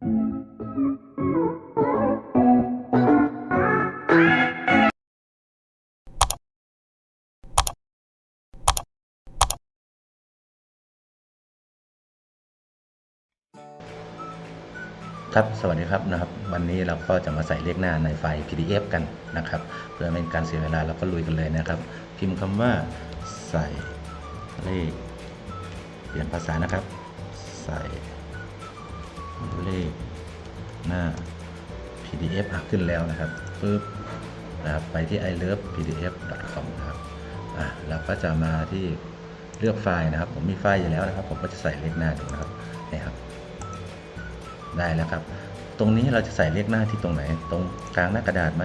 ครับ สวัสดีครับนะครับ วันนี้เราก็จะมาใส่เลขหน้าในไฟล์ PDF กันนะครับ เพื่อไม่เป็นการเสียเวลาเราก็ลุยกันเลยนะครับ พิมพ์คำว่าใส่เลขเปลี่ยนภาษานะครับ ใส่ หน้า PDF อะขึ้นแล้วนะครับปึ๊บนะครับไปที่ i love pdf com นะครับอะเราก็จะมาที่เลือกไฟล์นะครับ ผมมีไฟล์อยู่แล้วนะครับ ผมก็จะใส่เลขหน้าดูนะครับนี่ครับ ได้แล้วครับ ตรงนี้เราจะใส่เลขหน้าที่ตรงไหน ตรงกลางหน้ากระดาษไหม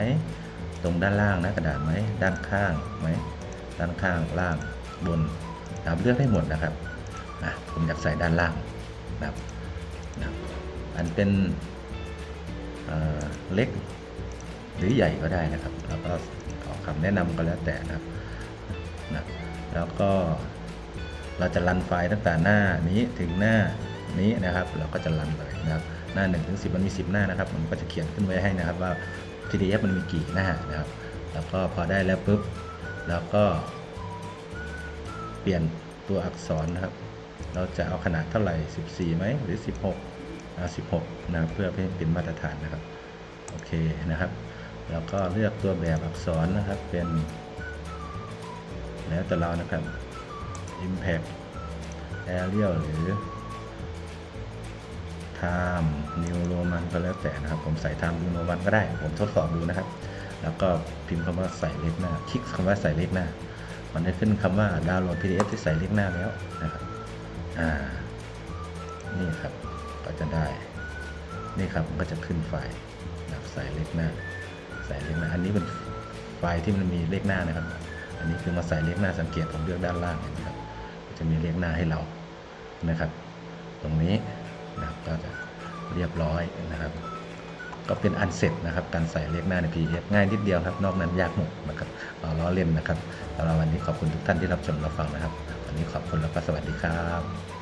ตรงด้านล่างหน้ากระดาษไหมด้านข้างไหมด้านข้างล่างบนนะครับเลือกให้หมดนะครับอะผมอยากใส่ด้านล่างนะครับนะครับ อันเป็นเเล็กหรือใหญ่ก็ได้นะครับ แล้วก็ขอคำแนะนำก็แล้วแต่นะครับนะแล้วก็เราจะรันไฟล์ตั้งแต่หน้านี้ถึงหน้านี้นะครับ เราก็จะรันเลยนะครับ หน้า1นถึงสิมันมี 10 หน้านะครับ มันก็จะเขียนขึ้นไว้ให้นะครับว่า PDF มันมีกี่หน้านะครับ แล้วก็พอได้แล้วปุ๊บแล้วก็ เปลี่ยนตัวอักษรนะครับ เราจะเอาขนาดเท่าไหร่ 14ไหมหรือ 16 16นะครับเพื่อให้เป็นมาตรฐานนะครับโอเคนะครับ แล้วก็เลือกตัวแบบอักษรนะครับเป็น แล้วแต่เรานะครับ Impact Arial หรือ Time New Roman ก็แล้วแต่นะครับ ผมใส่ Time New Roman ก็ได้ ผมทดสอบดูนะครับ แล้วก็พิมพ์คำว่าใส่เลขหน้า คลิกคำว่าใส่เลขหน้า มันได้ขึ้นคำว่าดาวน์โหลด PDF ที่ใส่เลขหน้าแล้วนะครับ อ่า นี่ครับ ก็จะได้ นี่ครับมันก็จะขึ้นไฟล์นะครับใส่เลขหน้า ใส่เลขหน้า อันนี้เป็นไฟล์ที่มันมีเลขหน้านะครับ อันนี้คือมาใส่เลขหน้าสังเกตผมเลือกด้านล่างนะครับ จะมีเลขหน้าให้เรานะครับ ตรงนี้นะครับก็จะเรียบร้อยนะครับ ก็เป็นอันเสร็จนะครับ การใส่เลขหน้าใน PDF ง่ายนิดเดียวครับ นอกนั้นยากหมดนะครับเราล้อเล่นนะครับสำหรับวันนี้ขอบคุณทุกท่านที่รับชมรับฟังนะครับ วันนี้ขอบคุณแล้วก็สวัสดีครับ